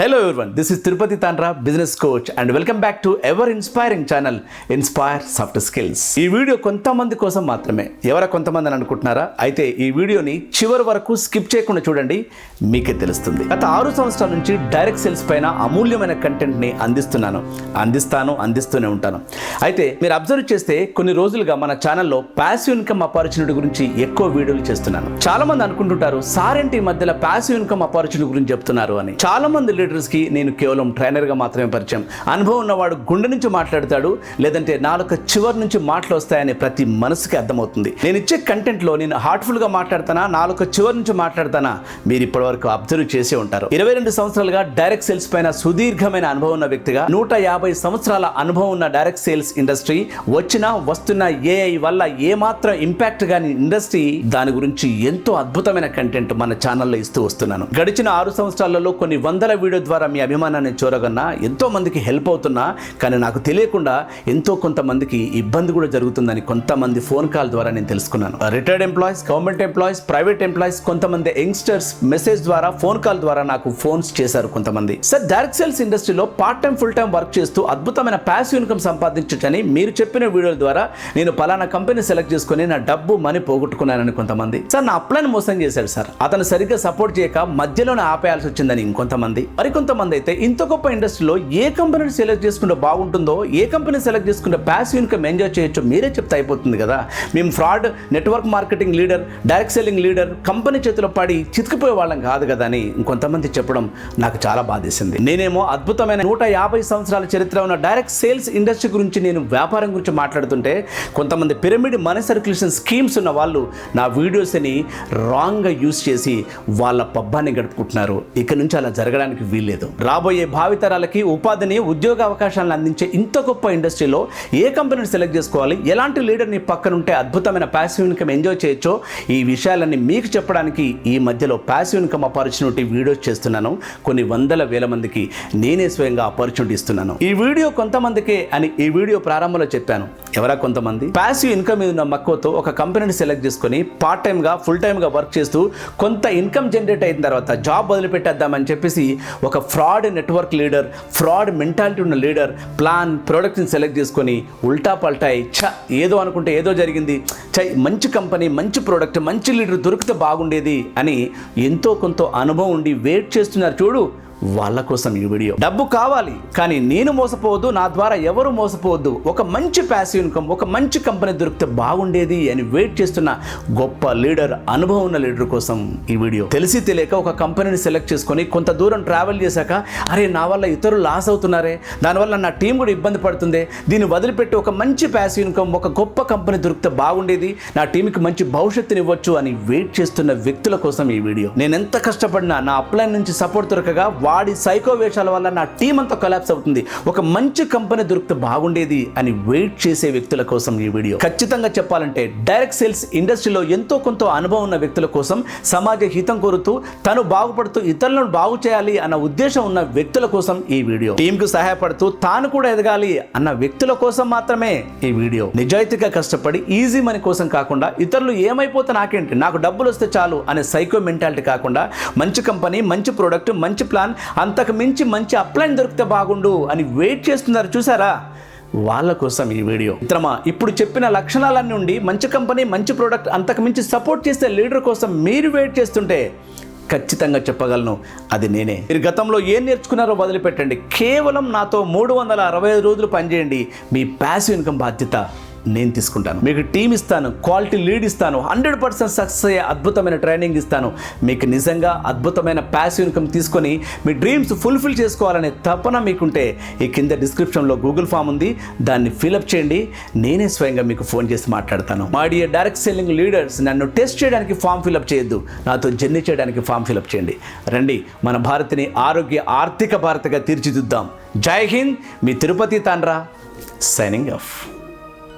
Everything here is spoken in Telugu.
Hello everyone this is Tirupati Thandra business coach and welcome back to our inspiring channel inspire soft skills ఈ వీడియో కొంతమంది కోసం మాత్రమే. ఎవర కొంతమంది అని అనుకుంటున్నారా? అయితే ఈ వీడియోని చివరి వరకు స్కిప్ చేయకుండా చూడండి మీకే తెలుస్తుంది. గత ఆరు సంవత్సరాల నుంచి డైరెక్ట్ సేల్స్ పైన అమూల్యమైన కంటెంట్ని అందిస్తున్నాను. అందిస్తాను అందిస్తూనే ఉంటాను. అయితే మీరు అబ్జర్వ్ చేస్తే కొన్ని రోజులుగా మన ఛానల్లో ప్యాసివ్ ఇన్కమ్ అపార్చునిటీ గురించి ఎక్కువ వీడియోలు చేస్తున్నాను. చాలా మంది అనుకుంటుంటారు సార్ మధ్యలో ప్యాసివ్ ఇన్కమ్ అపార్చునిటీ గురించి చెప్తున్నారు అని. చాలా మంది లీడర్స్ నేను కేవలం ట్రైనర్గా మాత్రమే పరిచయం. అనుభవం ఉన్నవాడు గుండె నుంచి మాట్లాడతాడు లేదంటే నాలుక చివరి నుంచి మాటలు వస్తాయని ప్రతి మనసుకి అర్థమవుతుంది. నేను ఇచ్చే కంటెంట్లో నేను హార్ట్ఫుల్గా మాట్లాడతానా నాలుక చివరి నుంచి మాట్లాడతానా? మీరు ఇప్పటివరకు అబ్జర్వ్ చేసే ఉంటారు. ఇరవై రెండు సంవత్సరాలుగా డైరెక్ట్ సేల్స్ పైన సుదీర్ఘమైన అనుభవం ఉన్న వ్యక్తిగా నూట యాభై సంవత్సరాల అనుభవం ఉన్న డైరెక్ట్ సేల్స్ ఇండస్ట్రీ వచ్చిన వస్తున్న ఏఐ వల్ల ఏమాత్రం ఇంపాక్ట్ కానీ ఇండస్ట్రీ దాని గురించి ఎంతో అద్భుతమైన కంటెంట్ మన ఛానల్లో ఇస్తూ వస్తున్నాను. గడిచిన ఆరు సంవత్సరాలలో కొన్ని వందల వీడియో ద్వారా మీ అభిమానాన్ని చూరగన్నా ఎంతోమందికి హెల్ప్ అవుతున్నా కానీ నాకు తెలియకుండా ఎంతో కొంతమందికి ఇబ్బంది కూడా జరుగుతుందని కొంతమంది ఫోన్ కాల్ ద్వారా నేను తెలుసుకున్నాను. Retired employees government employees private employees కొంతమంది యంగ్స్టర్స్ మెసేజ్ ద్వారా ఫోన్ కాల్ ద్వారా నాకు ఫోన్స్ చేశారు కొంతమంది. సార్ డైరెక్ట్ సేల్స్ ఇండస్ట్రీలో part time full time work చేస్తూ అద్భుతమైన ప్యాసివ్ ఇన్కమ్ సంపాదించొచ్చని మీరు చెప్పిన వీడియోల ద్వారా నేను పలానా కంపెనీ సెలెక్ట్ చేసుకుని నా డబ్బు మనీ పోగొట్టుకున్నానని కొంతమంది. సార్ నా అప్లైన్ మోసం చేశాడు సార్ అతను సరిగ్గా సపోర్ట్ చేయక మధ్యలోనే ఆపేయాల్సి వచ్చిందని ఇంకొంతమంది. మరికొంతమంది అయితే ఇంత గొప్ప ఇండస్ట్రీలో ఏ కంపెనీని సెలెక్ట్ చేసుకుంటే బాగుంటుందో ఏ కంపెనీ సెలెక్ట్ చేసుకుంటే ప్యాసివ్ ఇన్కమ్ ఎంజాయ్ చేయొచ్చో మీరే చెప్తే అయిపోతుంది కదా. మేము fraud network marketing leader direct selling leader company చేతిలో పడి చితికిపోయే వాళ్ళం కాదు కదా అని ఇంకొంతమంది చెప్పడం నాకు చాలా బాధేసింది. నేనేమో అద్భుతమైన నూట యాభై సంవత్సరాల చరిత్ర ఉన్న డైరెక్ట్ సేల్స్ ఇండస్ట్రీ గురించి నేను వ్యాపారం గురించి మాట్లాడుతుంటే కొంతమంది పిరమిడ్ మనీ సర్క్యులేషన్ స్కీమ్స్ ఉన్న వాళ్ళు నా వీడియోస్ని రాంగ్గా యూస్ చేసి వాళ్ళ పబ్బాన్ని గడుపుకుంటున్నారు. ఇక నుంచి అలా జరగడానికి వీల్లేదు. రాబోయే భావితరాలకి ఉపాధిని ఉద్యోగ అవకాశాలను అందించే ఇంత గొప్ప ఇండస్ట్రీలో ఏ కంపెనీని సెలెక్ట్ చేసుకోవాలి? ఎలాంటి లీడర్ని పక్కనుంటే అద్భుతమైన ప్యాసివ్ ఇన్కమ్ ఎంజాయ్ చేయొచ్చో? ఈ విషయాలన్నీ మీకు చెప్పడానికి ఈ మధ్యలో ప్యాసివ్ ఇన్కమ్ ఆపర్చునిటీ వీడియోస్ చేస్తున్నాను. కొన్ని వందల వేల మందికి నేనే స్వయంగా ఆపర్చునిటీ ఇస్తున్నాను. ఈ వీడియో కొంతమందికే అని ఈ వీడియో ప్రారంభంలో చెప్పాను. ఎవరా కొంతమంది? ప్యాసివ్ ఇన్కమ్ మీద ఉన్న మక్కువతో ఒక కంపెనీని సెలెక్ట్ చేసుకొని పార్ట్ టైమ్గా ఫుల్ టైమ్గా వర్క్ చేస్తూ కొంత ఇన్కమ్ జనరేట్ అయిన తర్వాత జాబ్ వదిలిపెట్టేద్దామని చెప్పేసి ఒక fraud network leader fraud mentality ఉన్న లీడర్ ప్లాన్ ప్రోడక్ట్ని సెలెక్ట్ చేసుకొని ఉల్టా పల్టాయి ఛ ఏదో అనుకుంటే ఏదో జరిగింది. ఛ మంచి కంపెనీ మంచి ప్రోడక్ట్ మంచి లీడర్ దొరికితే బాగుండేది అని ఎంతో కొంత అనుభవం ఉండి వెయిట్ చేస్తున్నారు. చూడు వాళ్ళ కోసం ఈ వీడియో. డబ్బు కావాలి కానీ నేను మోసపోవద్దు నా ద్వారా ఎవరు మోసపోవద్దు. ఒక మంచి ప్యాసివ్ ఇన్కమ్ ఒక మంచి కంపెనీ దొరికితే బాగుండేది అని వెయిట్ చేస్తున్న గొప్ప లీడర్ అనుభవం ఉన్న లీడర్ కోసం ఈ వీడియో. తెలిసి తెలియక ఒక కంపెనీని సెలెక్ట్ చేసుకొని కొంత దూరం ట్రావెల్ చేశాక అరే నా వల్ల ఇతరులు లాస్ అవుతున్నారే దానివల్ల నా టీం కూడా ఇబ్బంది పడుతుంది దీన్ని వదిలిపెట్టి ఒక మంచి ప్యాసివ్ ఇన్కమ్ ఒక గొప్ప కంపెనీ దొరికితే బాగుండేది నా టీంకి మంచి భవిష్యత్తుని ఇవ్వచ్చు అని వెయిట్ చేస్తున్న వ్యక్తుల కోసం ఈ వీడియో. నేను ఎంత కష్టపడినా నా అప్లైన్ నుంచి సపోర్ట్ దొరకగా వాడి సైకో వేషాల వల్ల నా టీం అంతా కొలాప్స్ అవుతుంది. ఒక మంచి కంపెనీ దొరికితే బాగుండేది అని వెయిట్ చేసే వ్యక్తుల కోసం ఈ వీడియో ఖచ్చితంగా చెప్పాలంటే డైరెక్ట్ సేల్స్ ఇండస్ట్రీలో ఎంతో కొంత అనుభవం ఉన్న వ్యక్తుల కోసం సమాజ హితం కోరుతూ తను బాగుపడుతూ ఇతరులను బాగు చేయాలి అన్న ఉద్దేశం ఉన్న వ్యక్తుల కోసం ఈ వీడియో టీంకు సహాయపడుతూ తాను కూడా ఎదగాలి అన్న వ్యక్తుల కోసం మాత్రమే ఈ వీడియో నిజాయితీగా కష్టపడి ఈజీ మనీ కోసం కాకుండా ఇతరులు ఏమైపోతే నాకేంటి? నాకు డబ్బులు వస్తే చాలు అనే సైకో మెంటాలిటీ కాకుండా మంచి కంపెనీ మంచి ప్రోడక్ట్ మంచి ప్లాన్ అంతకు మించి మంచి అప్లైన్ దొరికితే బాగుండు అని వెయిట్ చేస్తున్నారు చూసారా? వాళ్ళ కోసం ఈ వీడియో. మిత్రమా ఇప్పుడు చెప్పిన లక్షణాలన్నీ ఉండి మంచి కంపెనీ మంచి ప్రోడక్ట్ అంతకు మించి సపోర్ట్ చేసే లీడర్ కోసం మీరు వెయిట్ చేస్తుంటే ఖచ్చితంగా చెప్పగలను అది నేనే. మీరు గతంలో ఏం నేర్చుకున్నారో వదిలిపెట్టండి. కేవలం నాతో మూడు వందల అరవై ఐదు రోజులు పనిచేయండి. మీ ప్యాసివ్ ఇన్కమ్ బాధ్యత. నేను తీసుకుంటాను. మీకు టీం ఇస్తాను క్వాలిటీ లీడ్ ఇస్తాను హండ్రెడ్ పర్సెంట్ సక్సెస్ అయ్యే అద్భుతమైన ట్రైనింగ్ ఇస్తాను. మీకు నిజంగా అద్భుతమైన ప్యాసివ్ ఇన్కమ్ తీసుకొని మీ డ్రీమ్స్ ఫుల్ఫిల్ చేసుకోవాలనే తపన మీకుంటే ఈ కింద డిస్క్రిప్షన్లో గూగుల్ ఫామ్ ఉంది. దాన్ని ఫిలప్ చేయండి. నేనే స్వయంగా మీకు ఫోన్ చేసి మాట్లాడతాను. మా డియర్ డైరెక్ట్ సెల్లింగ్ లీడర్స్ నన్ను టెస్ట్ చేయడానికి ఫామ్ ఫిలప్ చేయొద్దు. నాతో జర్నీ చేయడానికి ఫామ్ ఫిలప్ చేయండి. రండి మన భారత్ని ఆరోగ్య ఆర్థిక భారత్గా తీర్చిదిద్దాం. జై హింద్ మీ తిరుపతి తాండ్రా. Signing off